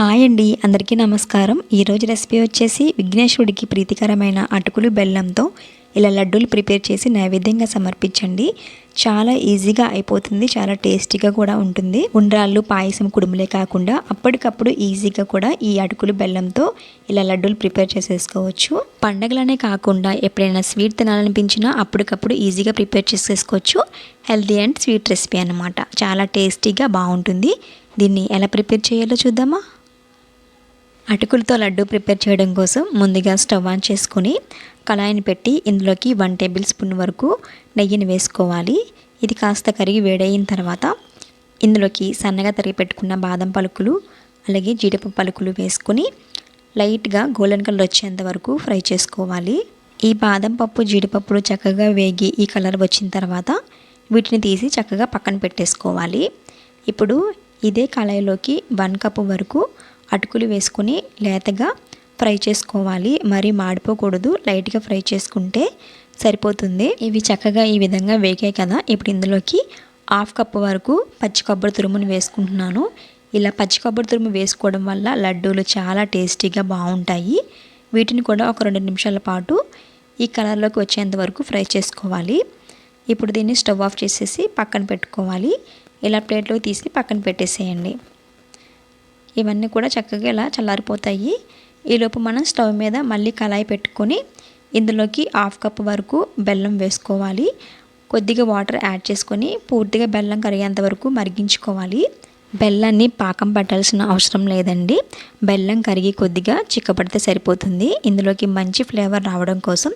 Hi అండి అందరికీ నమస్కారం. ఈరోజు రెసిపీ వచ్చేసి విఘ్నేశ్వరుడికి ప్రీతికరమైన అటుకులు బెల్లంతో ఇలా లడ్డూలు ప్రిపేర్ చేసి నైవేద్యంగా సమర్పించండి. చాలా ఈజీగా అయిపోతుంది చాలా టేస్టీగా కూడా ఉంటుంది. ఉండ్రాళ్ళు పాయసం కుడుములే కాకుండా అప్పటికప్పుడు ఈజీగా కూడా ఈ అటుకులు బెల్లంతో ఇలా లడ్డూలు ప్రిపేర్ చేసేసుకోవచ్చు. పండగలనే కాకుండా ఎప్పుడైనా స్వీట్ తినాలనిపించినా అప్పటికప్పుడు ఈజీగా ప్రిపేర్ చేసేసుకోవచ్చు. హెల్తీ అండ్ స్వీట్ రెసిపీ అనమాట చాలా టేస్టీగా బాగుంటుంది. దీన్ని ఎలా ప్రిపేర్ చేయాలో చూద్దామా? అటుకులతో లడ్డు ప్రిపేర్ చేయడం కోసం ముందుగా స్టవ్ ఆన్ చేసుకొని కళాయిని పెట్టి ఇందులోకి వన్ టేబుల్ స్పూన్ వరకు నెయ్యిని వేసుకోవాలి. ఇది కాస్త కరిగి వేడయిన తర్వాత ఇందులోకి సన్నగా తరిగి పెట్టుకున్న బాదం పలుకులు అలాగే జీడిపప్పు పలుకులు వేసుకొని లైట్గా గోల్డెన్ కలర్ వచ్చేంత వరకు ఫ్రై చేసుకోవాలి. ఈ బాదం పప్పు జీడిపప్పులు చక్కగా వేగి ఈ కలర్ వచ్చిన తర్వాత వీటిని తీసి చక్కగా పక్కన పెట్టేసుకోవాలి. ఇప్పుడు ఇదే కళాయిలోకి వన్ కప్పు వరకు అటుకులు వేసుకొని లేతగా ఫ్రై చేసుకోవాలి. మరి మాడిపోకూడదు. లైట్గా ఫ్రై చేసుకుంటే సరిపోతుంది. ఇవి చక్కగా ఈ విధంగా వేగాయి కదా. ఇప్పుడు ఇందులోకి హాఫ్ కప్ వరకు పచ్చి కొబ్బరి తురుమును వేసుకుంటున్నాను. ఇలా పచ్చి కొబ్బరి తురుము వేసుకోవడం వల్ల లడ్డూలు చాలా టేస్టీగా బాగుంటాయి. వీటిని కూడా ఒక రెండు నిమిషాల పాటు ఈ కలర్లోకి వచ్చేంత వరకు ఫ్రై చేసుకోవాలి. ఇప్పుడు దీన్ని స్టవ్ ఆఫ్ చేసేసి పక్కన పెట్టుకోవాలి. ఇలా ప్లేట్లోకి తీసి పక్కన పెట్టేసేయండి. ఇవన్నీ కూడా చక్కగా ఇలా చల్లారిపోతాయి. ఈలోపు మనం స్టవ్ మీద మళ్ళీ కళాయి పెట్టుకొని ఇందులోకి హాఫ్ కప్ వరకు బెల్లం వేసుకోవాలి. కొద్దిగా వాటర్ యాడ్ చేసుకొని పూర్తిగా బెల్లం కరిగేంత వరకు మరిగించుకోవాలి. బెల్లాన్ని పాకం పట్టాల్సిన అవసరం లేదండి. బెల్లం కరిగి కొద్దిగా చిక్కబడితే సరిపోతుంది. ఇందులోకి మంచి ఫ్లేవర్ రావడం కోసం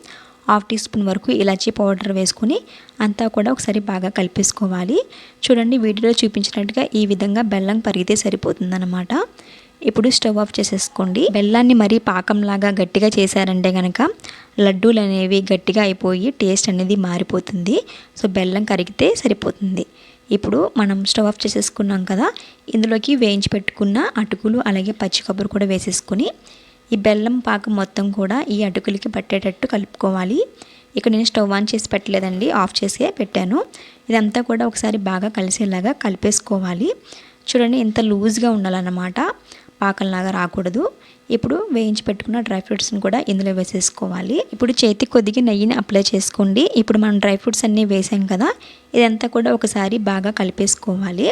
హాఫ్ టీ స్పూన్ వరకు ఇలాచీ పౌడర్ వేసుకొని అంతా కూడా ఒకసారి బాగా కలిపేసుకోవాలి. చూడండి వీడియోలో చూపించినట్టుగా ఈ విధంగా బెల్లం పరిగితే సరిపోతుందన్నమాట. ఇప్పుడు స్టవ్ ఆఫ్ చేసేసుకోండి. బెల్లాన్ని మరీ పాకంలాగా గట్టిగా చేశారంటే కనుక లడ్డూలు అనేవి గట్టిగా అయిపోయి టేస్ట్ అనేది మారిపోతుంది. సో బెల్లం కరిగితే సరిపోతుంది. ఇప్పుడు మనం స్టవ్ ఆఫ్ చేసేసుకున్నాం కదా ఇందులోకి వేయించి పెట్టుకున్న అటుకులు అలాగే పచ్చి కొబ్బరి కూడా వేసేసుకొని ఈ బెల్లం పాకం మొత్తం కూడా ఈ అటుకులకి పట్టేటట్టు కలుపుకోవాలి. ఇక్కడ నేను స్టవ్ ఆన్ చేసి పెట్టలేదండి ఆఫ్ చేసే పెట్టాను. ఇదంతా కూడా ఒకసారి బాగా కలిసేలాగా కలిపేసుకోవాలి. చూడండి ఇంత లూజ్గా ఉండాలన్నమాట. పాకంలాగా రాకూడదు. ఇప్పుడు వేయించి పెట్టుకున్న డ్రై ఫ్రూట్స్ని కూడా ఇందులో వేసేసుకోవాలి. ఇప్పుడు చేతికి కొద్దిగా నెయ్యిని అప్లై చేసుకోండి. ఇప్పుడు మనం డ్రై ఫ్రూట్స్ అన్నీ వేసాం కదా ఇదంతా కూడా ఒకసారి బాగా కలిపేసుకోవాలి.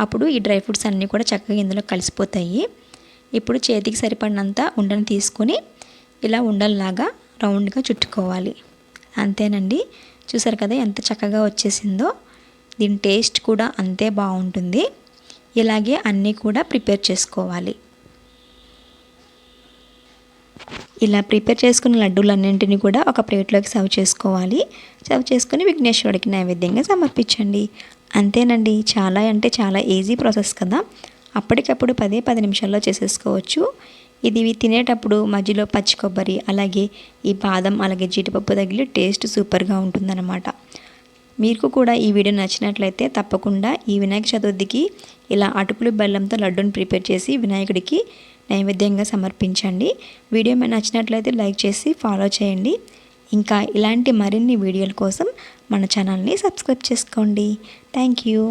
అప్పుడు ఈ డ్రై ఫ్రూట్స్ అన్నీ కూడా చక్కగా ఇందులో కలిసిపోతాయి. ఇప్పుడు చేతికి సరిపడినంత ఉండను తీసుకొని ఇలా ఉండల్లాగా రౌండ్గా చుట్టుకోవాలి. అంతేనండి. చూసారు కదా ఎంత చక్కగా వచ్చేసిందో. దీని టేస్ట్ కూడా అంతే బాగుంటుంది. ఇలాగే అన్నీ కూడా ప్రిపేర్ చేసుకోవాలి. ఇలా ప్రిపేర్ చేసుకున్న లడ్డూలన్నింటినీ కూడా ఒక ప్లేట్లోకి సర్వ్ చేసుకోవాలి. సర్వ్ చేసుకుని విఘ్నేశ్వరుడికి నైవేద్యంగా సమర్పించండి. అంతేనండి. చాలా అంటే చాలా ఈజీ ప్రాసెస్ కదా. అప్పటికప్పుడు పదే పది నిమిషాల్లో చేసేసుకోవచ్చు. ఇది తినేటప్పుడు మధ్యలో పచ్చి కొబ్బరి అలాగే ఈ బాదం అలాగే జీడిపప్పు తగిలి టేస్ట్ సూపర్గా ఉంటుందన్నమాట. మీకు కూడా ఈ వీడియో నచ్చినట్లయితే తప్పకుండా ఈ వినాయక చతుర్థికి ఇలా అటుకులు బెల్లంతో లడ్డూని ప్రిపేర్ చేసి వినాయకుడికి నైవేద్యంగా సమర్పించండి. వీడియో మీకు నచ్చినట్లయితే లైక్ చేసి ఫాలో చేయండి. ఇంకా ఇలాంటి మరిన్ని వీడియోల కోసం మన ఛానల్ని సబ్స్క్రైబ్ చేసుకోండి. Thank you.